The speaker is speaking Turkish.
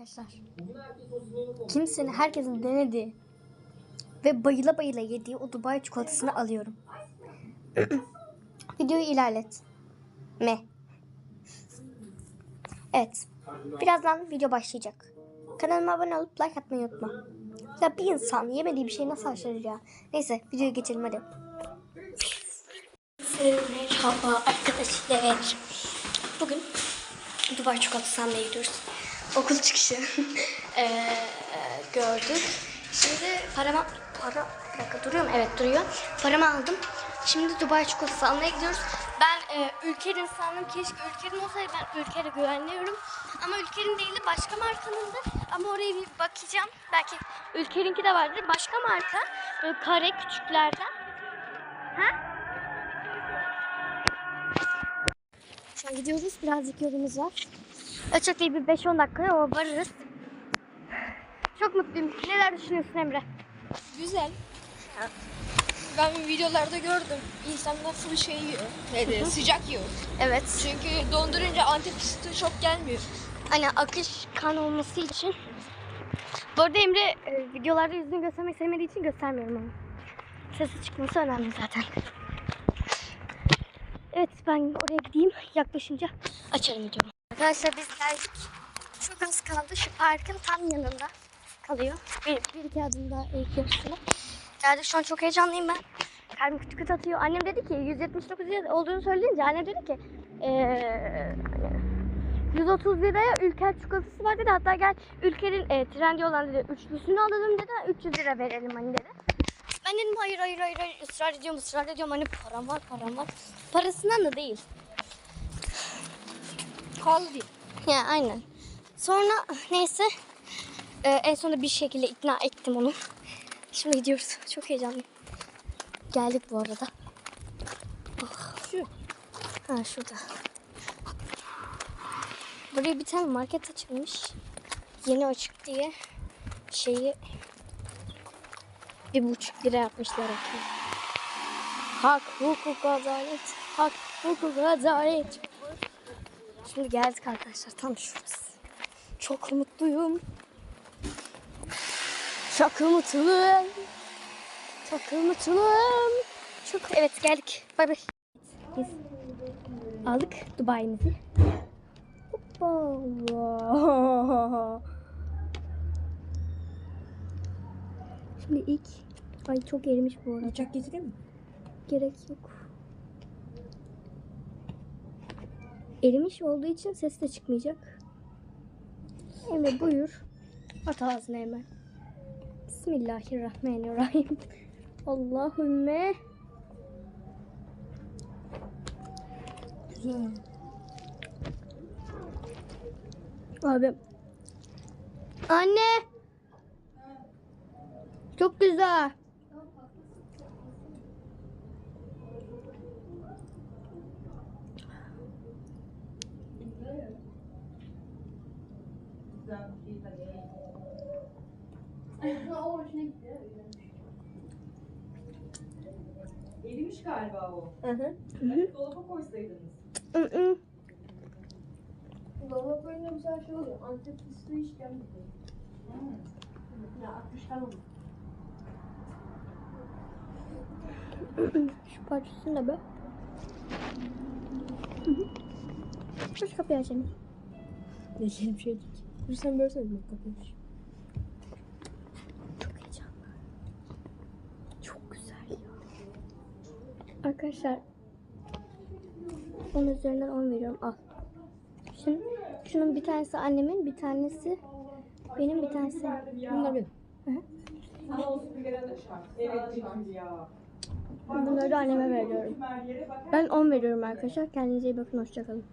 Arkadaşlar kimsenin herkesin denediği ve bayıla bayıla yediği o Dubai çikolatasını alıyorum. Videoyu ilerlet. Me. Evet. Birazdan video başlayacak. Kanalıma abone olup like atmayı unutma. Ya bir insan yemediği bir şey nasıl aşırır ya? Neyse videoya geçelim hadi. Merhaba arkadaşlar. Bugün Dubai çikolatası almaya gidiyoruz. Okul çıkışı eee, gördük. Şimdi paramı, para, dakika duruyor mu? Evet duruyor. Paramı aldım. Şimdi Dubai çikolatası almaya gidiyoruz. Ben eee ülkenin sandım. Keşke ülkenin olsaydı ben ülkere güvenliyorum. Ama ülkenin değil de başka markanın da. Ama oraya bir bakacağım. Belki ülkerinki de vardır. Başka marka. Böyle kare küçüklerden. Ha? Şu an gidiyoruz. Birazcık yolumuz var. Çok değil bir 5-10 dakikaya o varırız. Çok mutluyum. Neler düşünüyorsun Emre? Güzel. Ben videolarda gördüm. İnsanlar full şey yiyor. Neydi? Sıcak yiyor. Evet. Çünkü dondurunca antep fıstığı çok gelmiyor. Hani akış kan olması için. Bu arada Emre e, videolarda yüzünü göstermek sevmediği için göstermiyorum onu. Sesi çıkması önemli zaten. Evet ben oraya gideyim. Yaklaşınca açarım videomu. Arkadaşlar biz geldik. Çok az kaldı. Şu parkın tam yanında kalıyor. Bir, bir iki adım daha eğitim Geldik şu an çok heyecanlıyım ben. Kalbim küt küt atıyor. Annem dedi ki 179 lira olduğunu söyleyince annem dedi ki eee 130 liraya ülker çikolatası var dedi. Hatta gel ülkerin e, trendi olan dedi. Üçlüsünü alalım dedi. 300 lira verelim hani dedi. Ben dedim hayır hayır hayır, hayır. ısrar ediyorum ısrar ediyorum. Hani param var param var. Parasından da değil. Pahalı değil. Ya aynen. Sonra neyse e, en sonunda bir şekilde ikna ettim onu. Şimdi gidiyoruz. Çok heyecanlıyım. Geldik bu arada. Şu. Ha şurada. Buraya bir tane market açılmış. Yeni açık diye şeyi bir buçuk lira yapmışlar. Hak, hukuk, adalet. Hak, hukuk, adalet. Şimdi geldik arkadaşlar. Tam şurası. Çok mutluyum. Çok mutluyum. Çok mutluyum. Çok evet geldik. Bay bay. Biz aldık Dubai'mizi. Hoppa. Şimdi ilk ay çok erimiş bu arada. Bıçak getireyim mi? Gerek yok. Erimiş olduğu için ses de çıkmayacak. Emre buyur. At ağzına hemen. Bismillahirrahmanirrahim. Allahümme. Güzel. Abi. Anne. Çok güzel. Erimiş galiba o. Hı hı. Evet, dolaba koysaydınız. Hı hı. Dolaba koyunca sefer şey oluyor. Antep fıstığı hiç gelmedi. Ya 60 kalmadı. Şu parçasını da be. Aç kapıyı açalım. Geçelim şey değil. Dur sen böyle söyle bak kapıymış. Çok heyecanlı. Çok güzel ya. Arkadaşlar 10 üzerinden 10 veriyorum. Al. Şimdi şunun bir tanesi annemin, bir tanesi benim, bir tanesi. Bunlar benim. Bunları da anneme veriyorum. Ben 10 veriyorum arkadaşlar. Kendinize iyi bakın. Hoşçakalın.